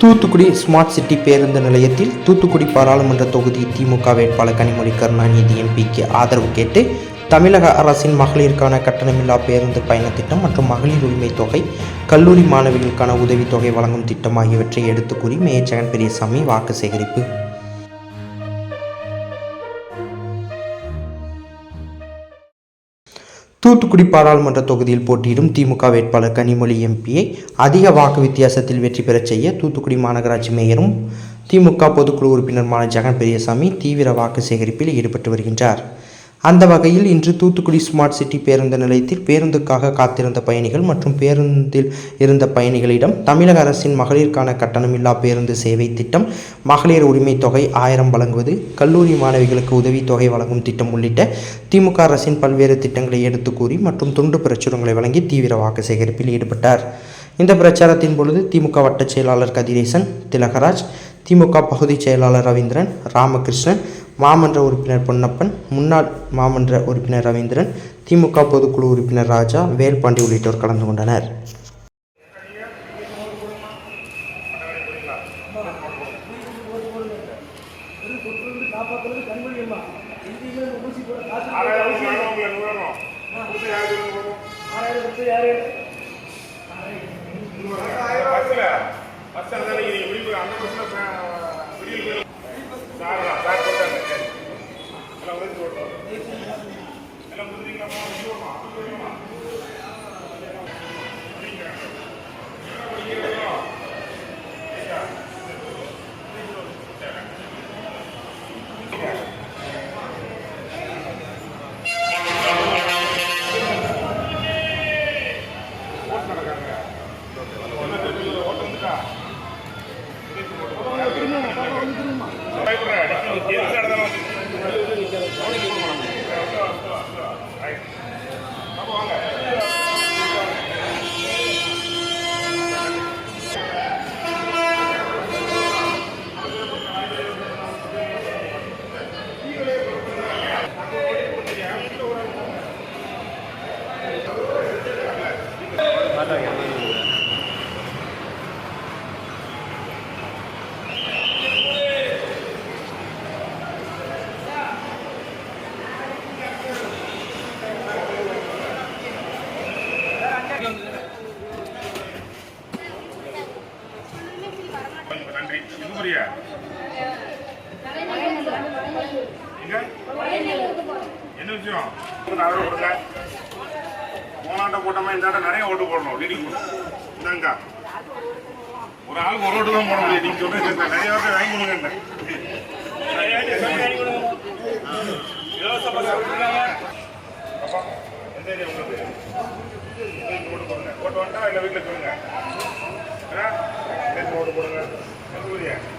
Thoothukudi smart city பேருந்து நிலையத்தில் தூத்துக்குடி பாராளுமன்ற தொகுதி திமுக வேட்பாளர் கனிமொழி கருணாநிதி எம்பிக்கு ஆதரவு கேட்டு தமிழக அரசின் மகளிருக்கான கட்டணமில்லா பேருந்து பயணத்திட்டம் மற்றும் மகளிர் உரிமைத் தொகை கல்லூரி மாணவிகளுக்கான உதவித்தொகை வழங்கும் திட்டம் ஆகியவற்றை எடுத்துக்கூறி மேயர் ஜெகன் பெரியசாமி வாக்கு சேகரிப்பு. தூத்துக்குடி பாராளுமன்ற தொகுதியில் போட்டியிடும் திமுக வேட்பாளர் கனிமொழி எம்பியை அதிக வாக்கு வித்தியாசத்தில் வெற்றி பெறச் செய்ய தூத்துக்குடி மாநகராட்சி மேயரும் திமுக பொதுக்குழு உறுப்பினருமான ஜெகன் பெரியசாமி தீவிர வாக்கு சேகரிப்பில் ஈடுபட்டு வருகின்றார். அந்த வகையில் இன்று தூத்துக்குடி ஸ்மார்ட் சிட்டி பேருந்து நிலையத்தில் பேருந்துக்காக காத்திருந்த பயணிகள் மற்றும் பேருந்தில் இருந்த பயணிகளிடம் தமிழக அரசின் மகளிருக்கான கட்டணமில்லா பேருந்து சேவை திட்டம் மகளிர் உரிமைத் தொகை ஆயிரம் வழங்குவது கல்லூரி மாணவிகளுக்கு உதவித்தொகை வழங்கும் திட்டம் உள்ளிட்ட திமுக அரசின் பல்வேறு திட்டங்களை எடுத்து கூறி மற்றும் துண்டு பிரச்சுரங்களை வழங்கி தீவிர வாக்கு சேகரிப்பில் ஈடுபட்டார். இந்த பிரச்சாரத்தின் பொழுது திமுக வட்டச் செயலாளர் கதிரேசன் திலகராஜ் திமுக பகுதிச் செயலாளர் ரவீந்திரன் ராமகிருஷ்ணன் மாமன்ற உறுப்பினர் பொன்னப்பன் முன்னாள் மாமன்ற உறுப்பினர் ரவீந்திரன் திமுக பொதுக்குழு உறுப்பினர் ராஜா வேல்பாண்டி உள்ளிட்டோர் கலந்து கொண்டனர் பஸ்ல அந்த பஸ்ல என்ன விஷயம் ஆதரவு கொடுங்க போனாட்ட போட்டோமா இந்த ஆட்டம் நிறைய ஓட்டு போடணும். லீடிங் இந்தாங்க ஒரு ஆளுக்கு ஒரு ஓட்டு தான் போட முடியும் நீங்க சொல்றது நிறைய ஓட்டு வாங்கி கொடுங்க இலவச பஸ் அப்பா எந்த ஏரியா உங்களுக்கு வீட்டுக்கு ஓட்டு போடுங்க ஓட்டு வந்துட்டா இல்லை வீட்டில் சொல்லுங்க ஆ? ஓட்டு போடுங்க எந்த ஊரியா இல்லை